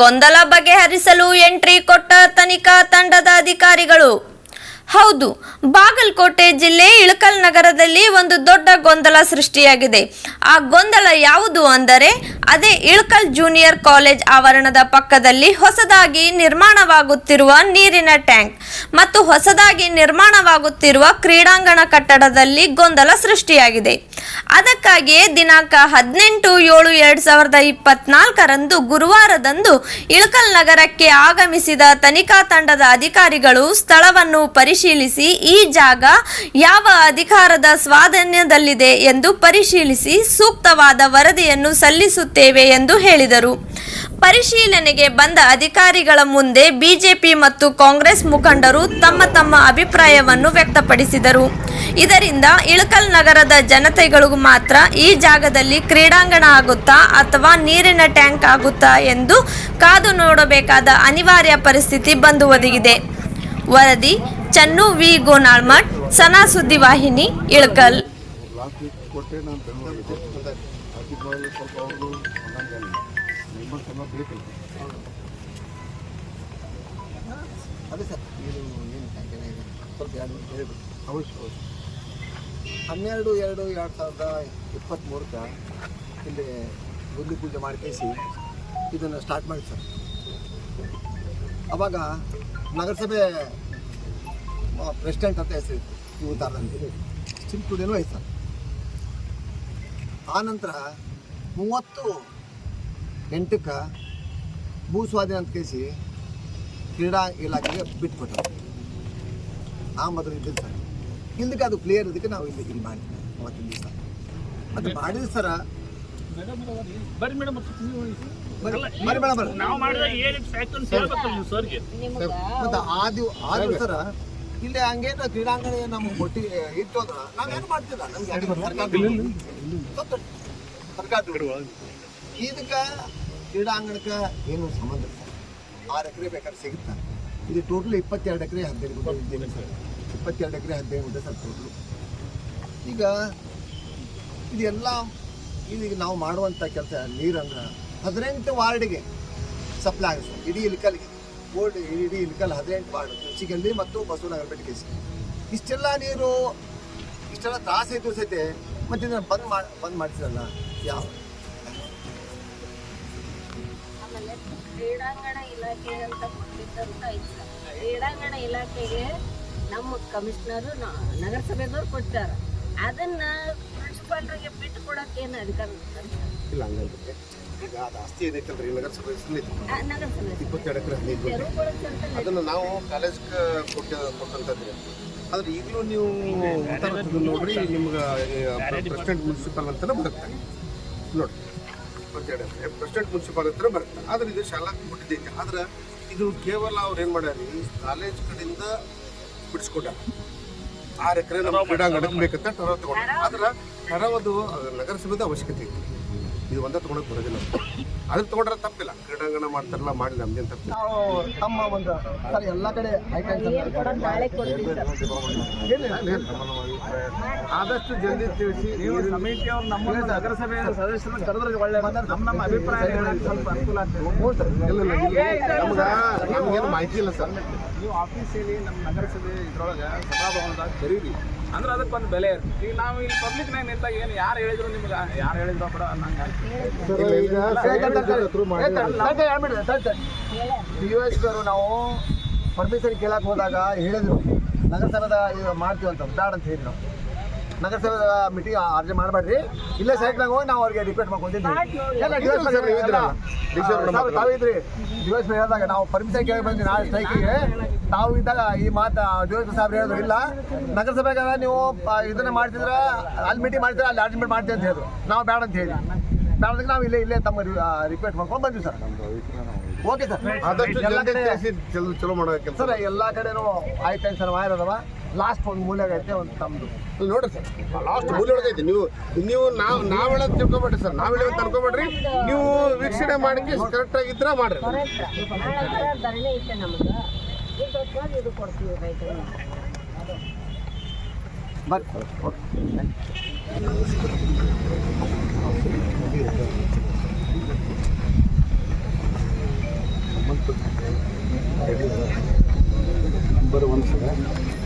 ಗೊಂದಲ ಬಗೆಹರಿಸಲು ಎಂಟ್ರಿ ಕೊಟ್ಟ ತನಿಖಾ ತಂಡದ ಅಧಿಕಾರಿಗಳು. ಹೌದು, ಬಾಗಲಕೋಟೆ ಜಿಲ್ಲೆ ಇಳಕಲ್ ನಗರದಲ್ಲಿ ಒಂದು ದೊಡ್ಡ ಗೊಂದಲ ಸೃಷ್ಟಿಯಾಗಿದೆ. ಆ ಗೊಂದಲ ಯಾವುದು ಅಂದರೆ ಅದೇ ಇಳಕಲ್ ಜೂನಿಯರ್ ಕಾಲೇಜ್ ಆವರಣದ ಪಕ್ಕದಲ್ಲಿ ಹೊಸದಾಗಿ ನಿರ್ಮಾಣವಾಗುತ್ತಿರುವ ನೀರಿನ ಟ್ಯಾಂಕ್ ಮತ್ತು ಹೊಸದಾಗಿ ನಿರ್ಮಾಣವಾಗುತ್ತಿರುವ ಕ್ರೀಡಾಂಗಣ ಕಟ್ಟಡದಲ್ಲಿ ಗೊಂದಲ ಸೃಷ್ಟಿಯಾಗಿದೆ. ಅದಕ್ಕಾಗಿಯೇ ದಿನಾಂಕ ಹದಿನೆಂಟು ಏಳು ಎರಡ್ ಸಾವಿರದ ಇಪ್ಪತ್ನಾಲ್ಕರಂದು ಗುರುವಾರದಂದು ಇಳಕಲ್ ನಗರಕ್ಕೆ ಆಗಮಿಸಿದ ತನಿಖಾ ತಂಡದ ಅಧಿಕಾರಿಗಳು ಸ್ಥಳವನ್ನು ಪರಿಶೀಲಿಸಿ ಈ ಜಾಗ ಯಾವ ಅಧಿಕಾರದ ಸ್ವಾಧೀನದಲ್ಲಿದೆ ಎಂದು ಪರಿಶೀಲಿಸಿ ಸೂಕ್ತವಾದ ವರದಿಯನ್ನು ಸಲ್ಲಿಸುತ್ತೇವೆ ಎಂದು ಹೇಳಿದರು. ಪರಿಶೀಲನೆಗೆ ಬಂದ ಅಧಿಕಾರಿಗಳ ಮುಂದೆ ಬಿಜೆಪಿ ಮತ್ತು ಕಾಂಗ್ರೆಸ್ ಮುಖಂಡರು ತಮ್ಮ ತಮ್ಮ ಅಭಿಪ್ರಾಯವನ್ನು ವ್ಯಕ್ತಪಡಿಸಿದರು. ಇದರಿಂದ ಇಳಕಲ್ ನಗರದ ಜನತೆಗಳಿಗೂ ಮಾತ್ರ ಈ ಜಾಗದಲ್ಲಿ ಕ್ರೀಡಾಂಗಣ ಆಗುತ್ತಾ ಅಥವಾ ನೀರಿನ ಟ್ಯಾಂಕ್ ಆಗುತ್ತಾ ಎಂದು ಕಾದು ನೋಡಬೇಕಾದ ಅನಿವಾರ್ಯ ಪರಿಸ್ಥಿತಿ ಬಂದು ಒದಗಿದೆ ವರದಿ ಚನ್ನು ವಿ. ಗೋನಾಳ್ಮಠ್, ಸನಾ ಸುದ್ದಿವಾಹಿನಿ, ಇಳಕಲ್. ಹಾಕಿದ್ಮೇಲೆ ಸ್ವಲ್ಪ ಅನ್ನಂಗಿಲ್ಲ ಮೆಂಬರ್ಸ್ ಎಲ್ಲ ಬೇಕಲ್ಲ ಅದೇ ಸರ್ ಇದು ಏನು ಸ್ವಲ್ಪ ಎರಡು ಹೇಳ್ಬಿಡಿ ಅವಶ್ಯ ಹನ್ನೆರಡು, ಎರಡು ಎರಡು ಸಾವಿರದ ಇಪ್ಪತ್ತ್ಮೂರಕ್ಕೆ ಇಲ್ಲಿ ಗುದ್ಲಿ ಪೂಜೆ ಮಾಡಿ ಕಳಿಸಿ ಇದನ್ನು ಸ್ಟಾರ್ಟ್ ಮಾಡಿ ಸರ್. ಅವಾಗ ನಗರಸಭೆ ಪ್ರೆಸಿಡೆಂಟ್ ಅಂತ ಹೆಸರು ಇವು ತಾರದಂತೆ ಚಿಂಪುಡಿನೂ ಐತೆ ಸರ್ ಆ ನಂತರ ಮೂವತ್ತು ಎಂಟಕ್ಕೆ ಭೂ ಸ್ವಾಧೀನ ಅಂತ ಕೇಸಿ ಕ್ರೀಡಾ ಇಲಾಖೆಗೆ ಬಿಟ್ಬಿಟ್ಟು ಆ ಮೊದಲು ಇದ್ದಿದ್ದು ಸರ್. ಹಿಂದಕ್ಕೆ ಅದು ಕ್ಲಿಯರ್ ಇದಕ್ಕೆ ನಾವು ಇಲ್ಲಿ ಇಲ್ಲಿ ಮಾಡಿದ್ವಿ ಅವತ್ತಿನ ದಿವಸ. ಅದು ಮಾಡಿದ ಸರ. ಬರ್ರಿ ಮೇಡಮ್ ಬರೀ ಮೇಡಮ್ ನಾವು ಮಾಡಿದಾಗ ಏನು ಫ್ಯಾಕ್ಟ್ ಅಂತ ಹೇಳ್ಬೇಕಲ್ಲ ನೀವು ಸರ್ಗೆ. ಮತ್ತು ಆ ದಿವ್ ಆ ದಿವಸ ಇಲ್ಲಿ ಹಂಗೇನು ಕ್ರೀಡಾಂಗಣ ಏನ್ ನಮ್ಗೆ ಕೊಟ್ಟಿ ಇತ್ತು ಅಂದ್ರೆ ನಾವೇನು ಮಾಡ್ತಿಲ್ಲ? ನಮ್ಗೆ ಸರ್ಕಾರ ಸರ್ಕಾರ ಇದಕ್ಕೆ ಕ್ರೀಡಾಂಗಣಕ್ಕೆ ಏನು ಸಂಬಂಧ ಸರ್ ಆರು ಎಕರೆ ಬೇಕಾದ್ರೆ ಸಿಗುತ್ತೆ. ಇದು ಟೋಟಲ್ ಇಪ್ಪತ್ತೆರಡು ಎಕರೆ ಹದಿನೈದು ಗುಂಟೆ ಸರ್. ಇಪ್ಪತ್ತೆರಡು ಎಕರೆ ಹದಿನೈದು ಗುಂಟೆ ಸರ್ ಟೋಟಲು ಈಗ ಇದೆಲ್ಲ ಈಗ ನಾವು ಮಾಡುವಂಥ ಕೆಲಸ ನೀರಂದ್ರೆ ಹದಿನೆಂಟು ವಾರ್ಡಿಗೆ ಸಪ್ಲೈ ಆಗುತ್ತೆ ಸರ್. ಇಡೀ ಇಲ್ಕಲ್ಗೆ. ಓಲ್ಡ್ ಇಡೀ ಇಲ್ಕಲ್ ಹದಿನೆಂಟು ವಾರ್ಡ್ ತುಳಸಿಗಂಡಿ ಮತ್ತು ಬಸವನಗರ ಬೆಟ್ಟಿಗೆ ಇಷ್ಟೆಲ್ಲ ನೀರು, ಇಷ್ಟೆಲ್ಲ ತ್ರಾಸ ಇದ್ದು ಸಹಿತ ಮತ್ತೆ ಇದನ್ನು ಬಂದ್ ಮಾಡಿ ಬಂದ್ ಮಾಡಿಸಿರಲ್ಲ. ಯಾವ ಆಮೇಲೆ ಕ್ರೀಡಾಂಗಣ ಇಲಾಖೆ ಅಂತ ಕೊಟ್ಟಿದ್ದಂತ ಐತೆ. ಕ್ರೀಡಾಂಗಣ ಇಲಾಖೆಗೆ ನಮ್ಮ ಕಮಿಷನರು ನಗರಸಭೆದವ್ರು ಕೊಟ್ಟಾರ. ಅದನ್ನ ಪ್ರಿನ್ಸಿಪಾಲ್ರಿಗೆ ಬಿಟ್ಟು ಕೊಡಕ್ಕೆ ಏನು ಅಧಿಕಾರ ಇಲ್ಲ ಹಂಗಂದ್ರೆ ಈಗ ಅದು ಆಸ್ತಿ ಏನೈತಲ್ರಿ ನಗರಸಭೆ ಹೆಸರಲ್ಲಿ ಆ, ನಗರಸಭೆ ಇಪ್ಪತ್ತೆರಡು ಎಕರೆ ಹದಿನೈದು ಅದನ್ನು ನಾವು ಕಾಲೇಜ್ಗೆ ಕೊಟ್ಟ ಕೊಟ್ಟಂತಂದ್ರೆ ಆದ್ರೆ ಈಗಲೂ ನೀವು ನೋಡಿ ನೋಡ್ರಿ ನಿಮ್ಗೆ ಪ್ರೆಸಿಡೆಂಟ್ ಮುನ್ಸಿಪಲ್ ಅಂತಾನೆ ಬರುತ್ತೆ. ನೋಡಿ. ಪ್ರೆಸಿಡೆಂಟ್ ಮುನ್ಸಿಪಾಲ್ ಹತ್ರ ಬರುತ್ತೆ. ಆದ್ರೆ ಇದು ಶಾಲಾ ಕೊಟ್ಟಿದ್ದೈತೆ ಆದ್ರೆ ಇದು ಕೇವಲ ಅವ್ರು ಏನು ಮಾಡ್ಯಾರಿ? ಕಾಲೇಜ್ ಕಡೆಯಿಂದ ಬಿಡಿಸ್ಕೊಂಡಾರ ಆರು ಎಕರೆ ನಮ್ಮ ಕ್ರೀಡಾಂಗಣಕ್ಕೆ ಬೇಕಂತ ಟರವ್ ತಗೊಂಡು ಆದ್ರೆ ಟರವದು ನಗರಸಭೆದ ಅವಶ್ಯಕತೆ ಐತಿ. ಇದು ಒಂದೇ ತೊಗೊಳಕ್ಕೆ ಬರೋದಿಲ್ಲ. ಅದ್ರ ತಗೊಂಡ್ರೆ ತಪ್ಪಿಲ್ಲ. ಕ್ರೀಡಾಂಗಣ ಮಾಡ್ತಾರಲ್ಲ ಮಾಡಿ ನಮ್ದೇನು ತಪ್ಪಿಲ್ಲ. ನಾವು ತಮ್ಮ ಒಂದು ಸರ್ ಎಲ್ಲ ಕಡೆ ಆದಷ್ಟು ಜಲ್ದಿ ತಿಳಿಸಿ. ನೀವು ಸಮಿತಿಯವ್ರು ನಮ್ಮ ನಗರಸಭೆ ಸದಸ್ಯರನ್ನ ಕರೆದ್ರೆ ಒಳ್ಳೆ ನಮ್ಮ ನಮ್ಮ ಅಭಿಪ್ರಾಯ ಹೇಳಕ್ಕೆ ಸ್ವಲ್ಪ ಅನುಕೂಲ ಆಗ್ತದೆ. ಇಲ್ಲ ನಮ್ಗೆ ನಮಗೇನು ಮಾಹಿತಿ ಇಲ್ಲ ಸರ್. ನೀವು ಆಫೀಸಲ್ಲಿ ನಮ್ಮ ನಗರಸಭೆ ಇದ್ರೊಳಗೆ ಸಭಾಭವನದಾಗ ಕರೀರಿ. ಅಂದ್ರೆ ಅದಕ್ಕೊಂದು ಬೆಲೆ ಇರ್ತದೆ ಈಗ ನಾವು ಇಲ್ಲಿ ಪಬ್ಲಿಕ್ ನಾಗ ನಿಂತಾಗ ಏನು ಯಾರು ಹೇಳಿದ್ರು ನಿಮ್ಗೆ ಯಾರು ಹೇಳಿದ್ರು ಕೂಡ ನಂಗೆ ಯು ಎಸ್ ನಾವು ಪರ್ಮಿಷನ್ ಕೇಳಕ್ ಹೋದಾಗ ಹೇಳಿದ್ರು ನಗರಸಭದ ಮಾಡ್ತೀವಿ ಅಂತ ಬ್ಯಾಡ ಅಂತ ಹೇಳಿದ್ರು ನಾವು ನಗರಸಭೆದ ಮೀಟಿಂಗ್ ಅರ್ಜಿ ಮಾಡಬೇಡ್ರಿ ಇಲ್ಲೇ ಸೈಟ್ನಾಗ ಹೋಗಿ ನಾವು ಅವ್ರಿಗೆ ರಿಕ್ವೆಸ್ಟ್ ಮಾಡ್ಕೊಂತಿದ್ವಿ ತಾವಿದ್ರಿ ಡಿವೈಸ್ ಹೇಳಿದಾಗ ನಾವು ಪರ್ಮಿಷನ್ ಕೇಳಿ ಬಂದ್ವಿ ನಾಳೆ ಸ್ಟ್ರೈಕಿಗೆ ತಾವು ಇದ್ದಾಗ ಈ ಮಾತು ಡಿವೈಸ್ ಸಾಹೇಬ್ರು ಹೇಳಿದ್ರು ಇಲ್ಲ. ನಗರಸಭೆಗೆ ನೀವು ಇದನ್ನ ಮಾಡ್ತಿದ್ರೆ ಅಲ್ಲಿ ಮೀಟಿಂಗ್ ಮಾಡ್ತೀರಾ ಅಲ್ಲಿ ಅಡ್ಮಿಟ್ ಮಾಡ್ತೀವಿ ಅಂತ ಹೇಳಿದ್ರು ನಾವು ಬೇಡ ಅಂತ ಹೇಳಿ. ಬೇಡದಕ್ಕೆ ನಾವು ಇಲ್ಲೇ ಇಲ್ಲೇ ತಮ್ಮ ರಿಕ್ವೆಸ್ಟ್ ಮಾಡ್ಕೊಂಡು ಬಂದ್ವಿ ಸರ್. Okay sir. ಎಲ್ಲ ಕಡೆ ಚಲೋ ಮಾಡೋ ಕೆಲಸ. ಸರ್ ಎಲ್ಲ ಕಡೆನೂ ಆಯ್ತು ಸರ್ ವಾಯರದವ ಲಾಸ್ಟ್ ಒಂದು ಮೂಲೆ ಐತೆ ಒಂದು ತಮ್ಮದು ನೋಡ್ರಿ ಸರ್. ಲಾಸ್ಟ್ ಮೂಲೆ ಐತೆ. ನೀವು ನೀವು ನಾವು ನಾವೆಲ್ಲ ತಿಳ್ಕೊಬೇಡ್ರಿ ಸರ್. ನಾವು ಹೇಳೋದ್ ಅನ್ಕೊಬೇಡ್ರಿ ನೀವು ವೀಕ್ಷಣೆ ಮಾಡಿ ಕರೆಕ್ಟ್ ಆಗಿದ್ರೆ ಮಾಡ್ರಿ. ಧರಣಿ ಒಂದು ಇದು ಕೊಡ್ತೀವಿ ನಂಬರ್ ಸರ್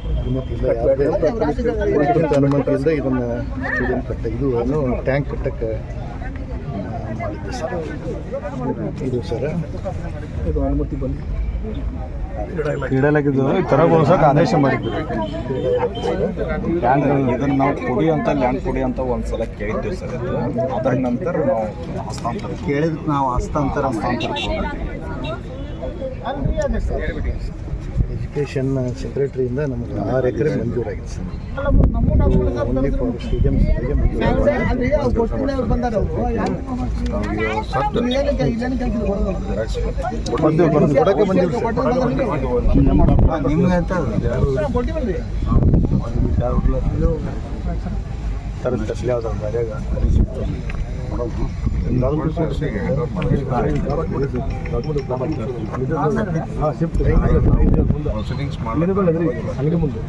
ಅನುಮತಿಯಿಲ್ಲ ಯಾವುದೇ ಅನುಮತಿಯಿಂದ ಇದನ್ನು ಸ್ಟೇಡಿಯಂ ಕಟ್ಟ ಇದು ಏನು ಟ್ಯಾಂಕ್ ಕಟ್ಟಕ್ಕೆ ಮಾಡಿದ್ದೆ ಸರ್ ಇದು ಸರ್ ಇದು ಅನುಮತಿ ಬಂದು ಆದೇಶ ಮಾಡಿದ್ರು ಇದನ್ನು ನಾವು ಕೊಡಿ ಅಂತ ಲ್ಯಾಂಡ್ ಕೊಡಿ ಅಂತ ಒಂದ್ಸಲ ಕೇಳಿದ್ದೇವೆ ಸರ್ ಅದಾದ ನಂತರ ನಾವು ಹಸ್ತಾಂತರ ಕೇಳಿದ ನಾವು ಹಸ್ತಾಂತರ ಹಸ್ತಾಂತರ ಎಜುಕೇಷನ್ ಸೆಕ್ರೆಟರಿಯಿಂದ ನಮಗೆ ಆರು ಎಕರೆ ಮಂಜೂರಾಗಿದೆ ಸರ್. ಓನ್ಲಿ ಫಾರ್ ಕೊಡಕ್ಕೆ ನಿಮ್ಗೆ ಅಂತ ತರದ ತಸಲಿ ಯಾವ್ದು ಮರ್ಯಾಗ ಅಲ್ಲಿಗೆ ಮುಂದೆ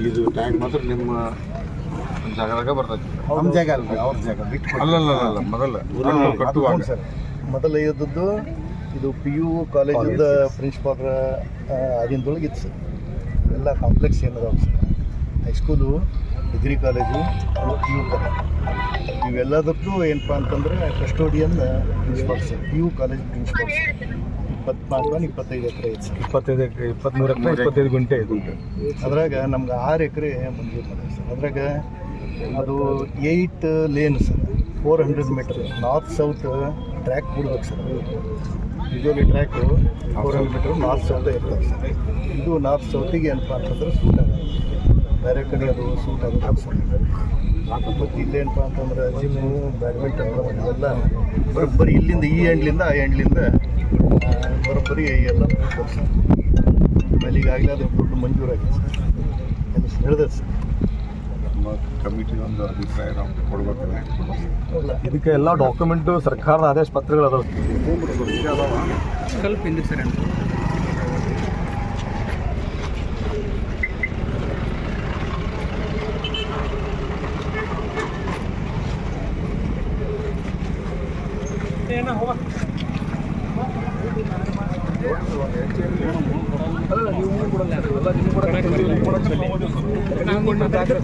ಇದು ಟ್ಯಾಂಕ್ ಮಾತ್ರ ನಿಮ್ಮ ಜಾಗದಾಗ ಬರ್ತೈತಿ ನಮ್ಮ ಜಾಗ ಅಲ್ಲ ಅವ್ರ ಜಾಗ. ಬಿಟ್ಟು ಅಲ್ಲಲ್ಲ ಅಲ್ಲ ಮೊದಲ. ಕಟ್ಟುವಾಗ. ಮೊದಲ ಇದ್ದದ್ದು ಇದು ಪಿ ಯು ಕಾಲೇಜಿಂದ ಪ್ರಿನ್ಸಿಪಾಲ್ರ ಆಗಿಂದೊಳಗೆ ಇತ್ತು ಸರ್. ಎಲ್ಲ ಕಾಂಪ್ಲೆಕ್ಸ್ ಏನದಾವ sir. High school degree college P U college ಇವೆಲ್ಲದಕ್ಕೂ ಏನಪ್ಪ ಅಂತಂದರೆ custodian principal sir. P U college principal sir. ಇಪ್ಪತ್ನಾಲ್ಕು ಇಪ್ಪತ್ತೈದು ಎಕರೆ ಐತೆ ಸರ್. ಇಪ್ಪತ್ತೈದು ಎಕರೆ ಇಪ್ಪತ್ತ್ಮೂರು ಎಕರೆ ಇಪ್ಪತ್ತೈದು ಗುಂಟೆ ಇದು. ಅದ್ರಾಗ ನಮ್ಗೆ ಆರು ಎಕರೆ ಮಂಜೂರು ಮಾಡಿದೆ ಸರ್. ಅದ್ರಾಗ ಅದು eight lane sir. Four hundred metre north south track ಬಿಡ್ಬೇಕು sir. Usually track four kilometre metre north south ಇರ್ತದೆ. ಸರ್ ಇದು ನಾರ್ತ್ ಸೌತಿಗೆ ಏನಪ್ಪ ಅಂತಂದ್ರೆ ಸೂಟ್ ಆಗುತ್ತೆ. ಬೇರೆ ಕಡೆ ಅದು ಸೂಟ್ ಆಗುತ್ತೆ. ಮತ್ತು ಇಲ್ಲೇನಪ್ಪ ಅಂತಂದ್ರೆ ಜಿಮ್ಮು ಬ್ಯಾಡ್ಮಿಂಟನ್ ಇವೆಲ್ಲ ಬರೋಬ್ಬರಿ ಇಲ್ಲಿಂದ ಈ ಎಂಡ್ಲಿಂದ ಆ ಎಂಡ್ಲಿಂದ ಬರೋಬ್ಬರಿ ಎಲ್ಲ ಆಮೇಲೆ ಈಗಾಗಲೇ ಅದು ದುಡ್ಡು ಮಂಜೂರಾಗಿದೆ ಸರ್. ಹೇಳಿದೆ ಸರ್? ಕಮಿಟಿ ಒಂದು ಅಭಿಪ್ರಾಯ ಇದಕ್ಕೆ ಎಲ್ಲ ಡಾಕ್ಯುಮೆಂಟು ಸರ್ಕಾರದ ಆದೇಶ ಪತ್ರಗಳು ಅದಾವ ಸ್ವಲ್ಪ ಹಿಂದೆ ಅಲ್ಲ ನೀವು ಕೊಡಲ್ಲ దాఖల